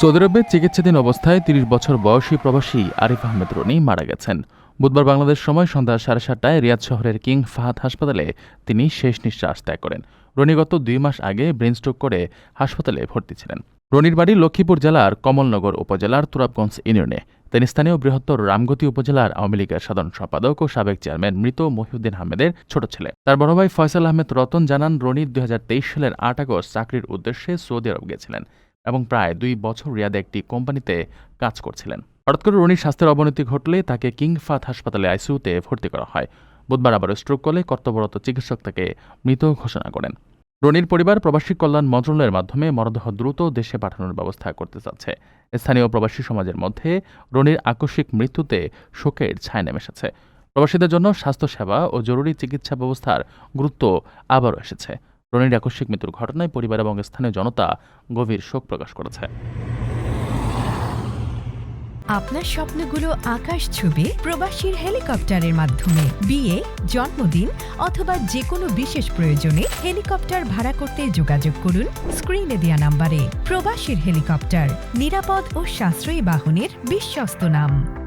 Saudi আরবে চিকিৎসাধীন অবস্থায় তিরিশ বছর বয়সী প্রবাসী আরিফ আহমেদ রনি মারা গেছেন। বুধবার বাংলাদেশ সময় সন্ধ্যা সাড়ে সাতটায় রিয়াদ শহরের কিং ফাহাদ হাসপাতালে তিনি শেষ নিঃশ্বাস ত্যাগ করেন। রনি গত দুই মাস আগে ব্রেন স্ট্রোক করে হাসপাতালে ভর্তি ছিলেন। রনির বাড়ি লক্ষ্মীপুর জেলার কমলনগর উপজেলার তুরাবগঞ্জ ইউনিয়নে। তিনি স্থানীয় বৃহত্তর রামগতি উপজেলার আওয়ামী লীগের সাধারণ সম্পাদক ও সাবেক চেয়ারম্যান মৃত মহিউদ্দিন আহমেদের ছোট ছেলে। তার বড় ভাই ফয়সাল আহমেদ রতন জানান, রনি দুই হাজার তেইশ সালের আট আগস্ট চাকরির উদ্দেশ্যে সৌদি আরব গিয়েছিলেন এবং প্রায় দুই বছর রিয়াদে একটি কোম্পানিতে কাজ করছিলেন। হঠাৎ করে রনির স্বাস্থ্যের অবনতি ঘটলে তাকে কিং ফাত হাসপাতালে আইসিইউতে ভর্তি করা হয়। বুধবার আবার স্ট্রোক করলে কর্তব্যরত চিকিৎসক তাকে মৃত ঘোষণা করেন। রনির পরিবার প্রবাসী কল্যাণ মন্ত্রণালয়ের মাধ্যমে মরদেহ দ্রুত দেশে পাঠানোর ব্যবস্থা করতে চাচ্ছে। স্থানীয় প্রবাসী সমাজের মধ্যে রনির আকস্মিক মৃত্যুতে শোকের ছায়া নেমে এসেছে। প্রবাসীদের জন্য স্বাস্থ্যসেবা ও জরুরি চিকিৎসা ব্যবস্থার গুরুত্ব আবারও এসেছে। রনির আকস্মিক মৃত্যুর ঘটনায় পরিবার এবং স্থানীয় জনতা গভীর শোক প্রকাশ করেছে। আপনার স্বপ্নগুলো আকাশ ছবি প্রবাসীর হেলিকপ্টারের মাধ্যমে। বিয়ে, জন্মদিন অথবা যে কোনো বিশেষ প্রয়োজনে হেলিকপ্টার ভাড়া করতে যোগাযোগ করুন স্ক্রিনে দেওয়া নাম্বারে। প্রবাসীর হেলিকপ্টার, নিরাপদ ও সাশ্রয়ী বাহনের বিশ্বস্ত নাম।